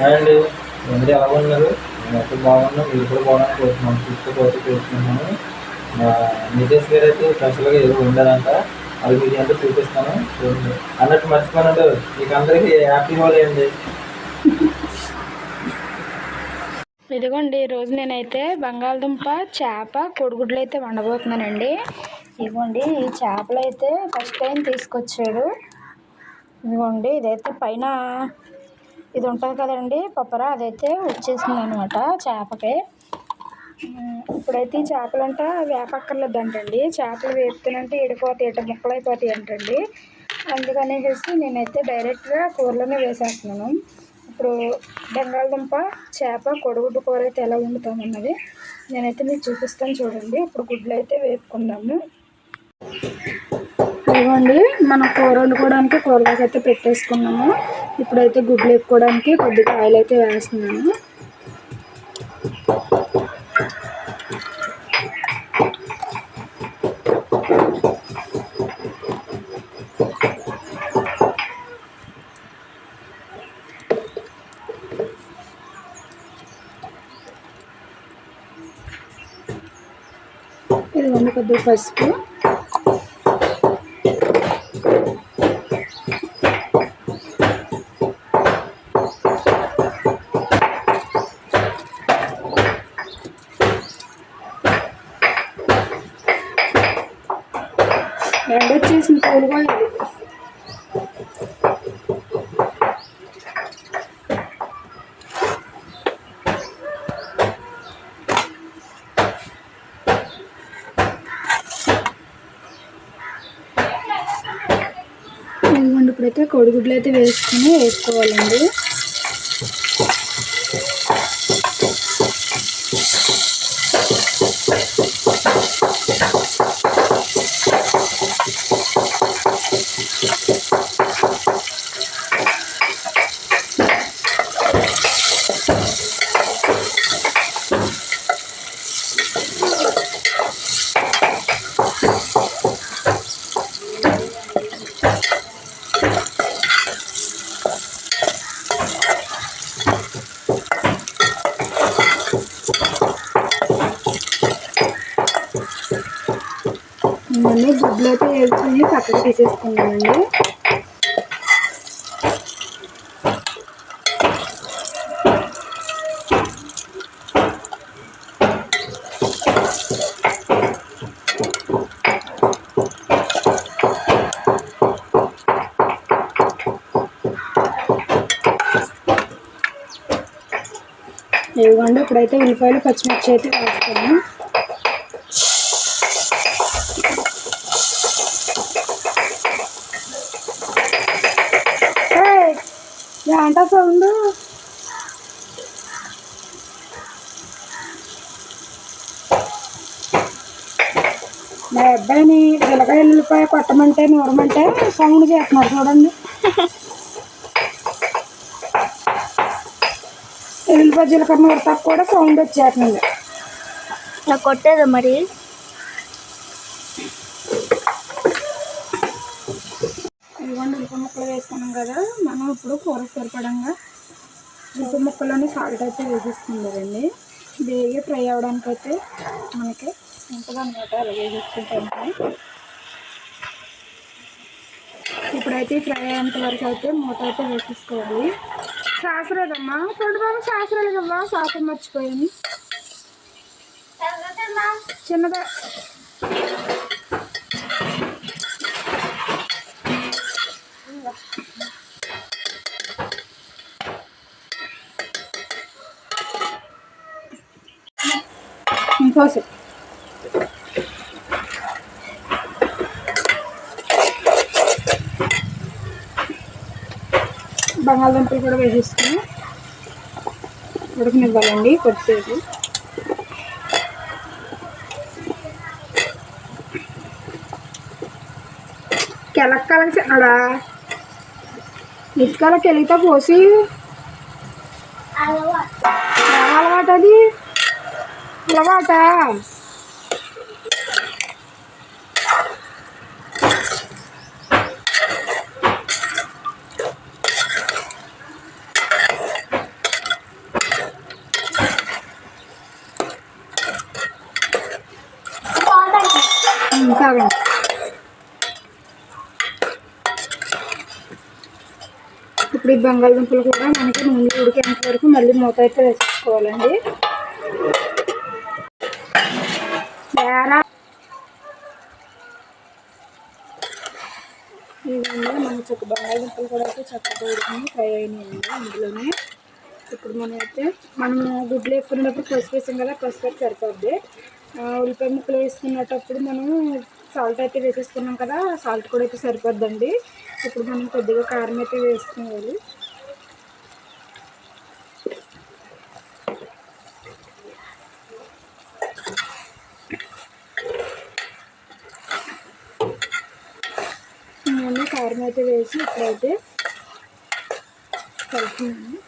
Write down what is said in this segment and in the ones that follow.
అండి. అందరూ ఎలా ఉన్నారు? నేను ఎప్పుడు బాగున్నాను మీరు కూడా బాగున్నాను కోరుతున్నాను చూస్తూ చూసుకోబోతూ చూస్తున్నాను. నితేష్ గారు అయితే స్పెషల్గా ఏదో ఉండాలంట అది మీకు ఎంత చూపిస్తాను. చూడండి. అన్నట్టు మర్చిపోయినట్టు మీకు అందరికీ హ్యాపీ హోలీ అండి. ఇదిగోండి ఈరోజు నేనైతే బంగాళదుంప చేప కొడుగుడ్లు అయితే వండబోతున్నానండి. ఇదిగోండి ఈ చేపలు అయితే ఫస్ట్ టైం తీసుకొచ్చాడు ఇదిగోండి ఇదైతే పైన ఇది ఉంటుంది కదండి పప్పర అదైతే వచ్చేసింది అనమాట చేపకి ఇప్పుడైతే ఈ చేపలంట వేపక్కర్లేదంటండి. చేపలు వేపుతున్నంటే ఎడిపోతాయి ఇట ముక్కలు అయిపోతాయి అంటండి. అందుకనేసి నేనైతే డైరెక్ట్గా కూరలోనే వేసేస్తున్నాను. ఇప్పుడు బంగాళదుంప చేప కొడుగుడ్డు కూర అయితే ఎలా వండుతామన్నది నేనైతే మీకు చూపిస్తాను చూడండి. ఇప్పుడు గుడ్లు అయితే వేపుకుందాము. ఇవ్వండి. మనం కూర వండుకోవడానికి కూరగాయలు అయితే పెట్టేసుకున్నాము. ఇప్పుడైతే గుడ్లు ఎక్కువడానికి కొద్దిగా ఆయిల్ అయితే వేస్తున్నాను. ఇదిగోండి కొద్దిగా పసుపు ఎండ వచ్చేసిన పూలు కూడా ఇది ఇదిగోండి ఇప్పుడైతే కోడిగుడ్లు అయితే వేసుకుని వేసుకోవాలండి. ఇవన్నీ గుడ్లు అయితే వేసుకుని పక్కకు తీసేసుకున్నామండి ఇదిగోండి ఇప్పుడైతే ఉల్లిపాయలు పచ్చిమిర్చి అయితే వేస్తాము ఏంట సౌండ్. మా అబ్బాయిని పిల్లకాయ ఉల్లిపాయ కొట్టమంటే నూరమంటే సౌండ్ చేస్తున్నారు చూడండి. ఉల్లిపాయ జీలకర్ర నూరతాకు కూడా సౌండ్ వచ్చేస్తుంది. నాకు కొట్టేదా మరి? ఇదిగోండి ఉల్లిపాయ ముక్కలు వేసుకున్నాం కదా. మనం ఇప్పుడు కూర సరిపడంగా ఉల్లిపాయ ముక్కలోని సాల్ట్ అయితే వేసేసుకుందండి వేగి ఫ్రై అవ్వడానికి అయితే మనకి ఉంటుంది అనమాట అలా వేసేసుకుంటాము ఇప్పుడైతే ఫ్రై అయ్యేంత వరకు అయితే మూత అయితే వేసేసుకోవాలి. శాసరేదమ్మా చూడు బాబు శాసరేదమ్మా శాసం మర్చిపోయాను. చిన్నదే? ఇంకోసేపు బంగాళదుంపలు కూడా వేసేసుకుని ఉడకనివ్వాలండి కొద్దిసేపు. కెలక్ కలక Kalau kali tak bosi. Alwa. Alwa tadi. Alwa ta. Kau ఇప్పుడు ఈ బంగాళదుంపలు కూడా మనకి ముందు ఉడికేంత వరకు మళ్ళీ మూత అయితే వేసేసుకోవాలండి. వేరా ఇవన్నీ మన చక్క బంగాళదుంపలు కూడా అయితే చక్కగా ఉడికింది ఫ్రై అయినాయండి అందులోనే ఇప్పుడు మనం అయితే మనము గుడ్లు వేసుకునేటప్పుడు పసుపు వేసాం కదా పసుపు అయితే సరిపోద్ది. ఉల్లిపాయ ముక్కలు వేసుకునేటప్పుడు మనం సాల్ట్ అయితే వేసేసుకున్నాం కదా సాల్ట్ కూడా అయితే సరిపోద్దండి. ఇప్పుడు మనం కొద్దిగా కారం అయితే వేసుకోవాలి. నేను కారం అయితే వేసి ఇప్పుడైతే కలుపుతున్నాను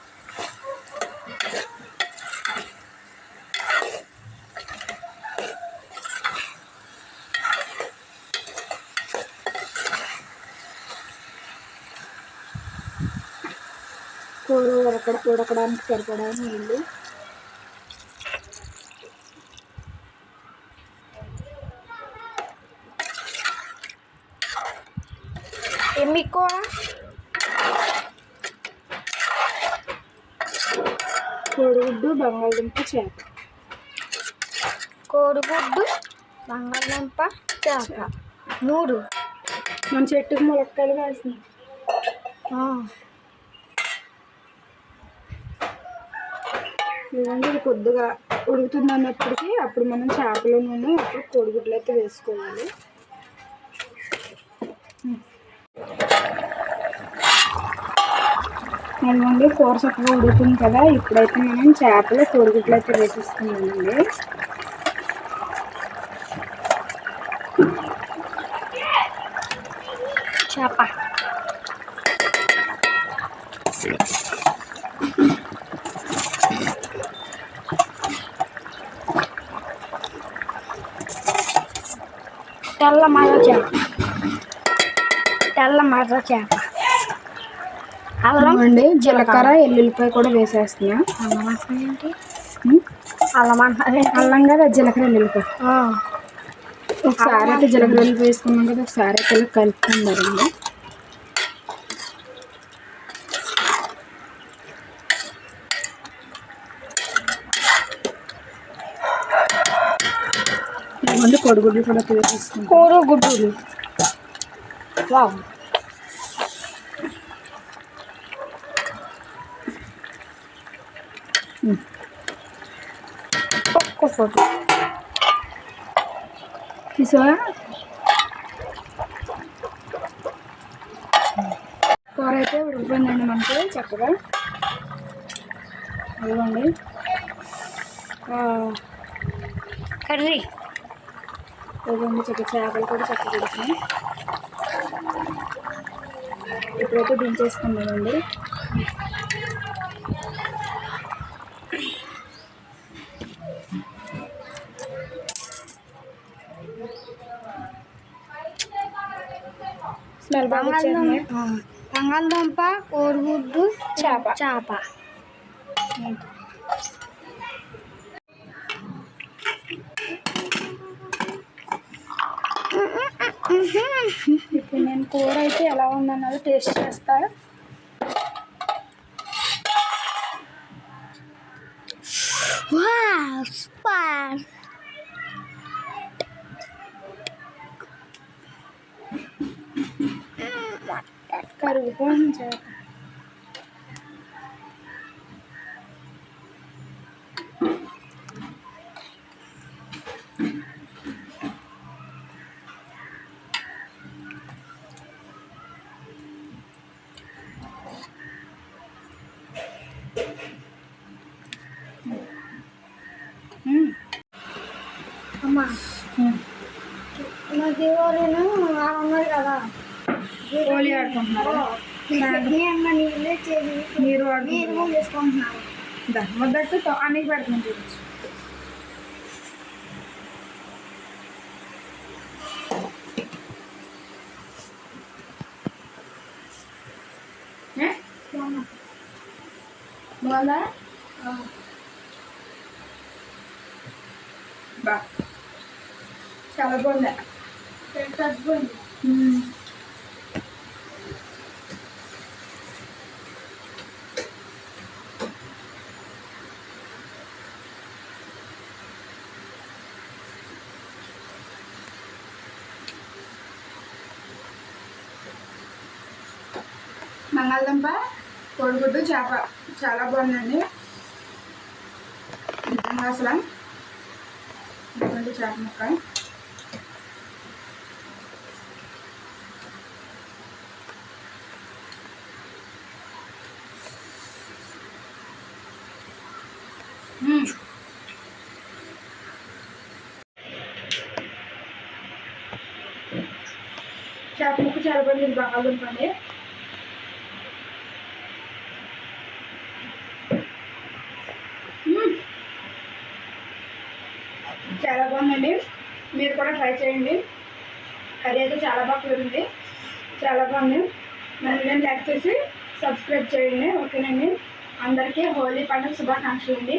కూర ఉడక ఉడకడానికి సరిపడా నీళ్ళు ఏమి కూర కోడిగుడ్డు బంగాళదుంప చేప. కోడిగుడ్డు బంగాళదుంప చేప. మూడు మన చెట్టుకు ములక్కాయలు వేసినాయి లేదంటే ఇది కొద్దిగా ఉడుకుతుంది అన్నప్పటికీ అప్పుడు మనం చేపల నూనె అప్పుడు కోడిగుడ్లు అయితే వేసుకోవాలి. అదిగోండి కూర చక్కగా ఉడుకుతుంది కదా. ఇప్పుడైతే మనం చేపలు కోడిగుడ్లు అయితే వేసేసుకున్నామండి చేప. తెల్ల మర్ర చేప. తెల్ల మర్ర చేప. అల్లం అండి జీలకర్ర ఎల్లుల్లిపాయ కూడా వేసేస్తున్నా. అల్లం ఉం? అల్లం ఏంటి? అల్లం కదా జీలకర్ర ఎల్లుల్లిపాయ. ఒకసారి అయితే జీలకర్ర ఎల్లుల్లిపాయ వేసుకున్నాం కదా ఒకసారి అయితే కలుపుకుందారండి ఇదిగోండి కోడిగుడ్లు కూడా వేసేసుకుంటాం కూర గుడ్డులు వావ్. ఒక్క ఫోటో. తీసావా? కూర అయితే ఉడికిపోయిందండి మనకి చక్కగా. అదిగోండి. ఆ, కర్రీ. ఇదిగోండి చక్క చేపలు కూడా చక్కగా ఉడికినాయి ఇప్పుడైతే దించేసుకుందామండి. స్మెల్ బాగా బంగాళదుంప కోడిగుడ్డు చేప. చేప. ఇప్పుడు నేను కూర అయితే ఎలా ఉందన్నది టేస్ట్ చేస్తా. సూపర్ కరిగిపోయింది అమ్మా మ్మ్. మా దేవాలయం ఉన్నారు కదా హోలీ ఆడుకుంటున్నారా అమ్మ నీళ్ళే చేసి మీరు నీరు ఆడుకుంటున్నారు చేసుకుంటున్నారు మొదటి అన్నికి పెడుతున్నాం చూడొచ్చు ఏ? బాగుందా చాలా బాగుంది. తగ్గిపోయింది బంగాళదుంప కోడిగుడ్డు చేప. చాలా బాగుందండి. నిజంగా అసలు. చేప ముక్క మ్మ్. చేప ముక్క చాలా బాగుంది బంగాళదుంప అండి చాలా బాగుందండి. మీరు కూడా ట్రై చేయండి. కర్రీ అయితే చాలా బాగా కుదిరింది. చాలా బాగుంది. మరి నేను లైక్ చేసి సబ్స్క్రైబ్ చేయండి. ఓకేనండి. అందరికీ హోలీ పండుగ శుభాకాంక్షలు అండి.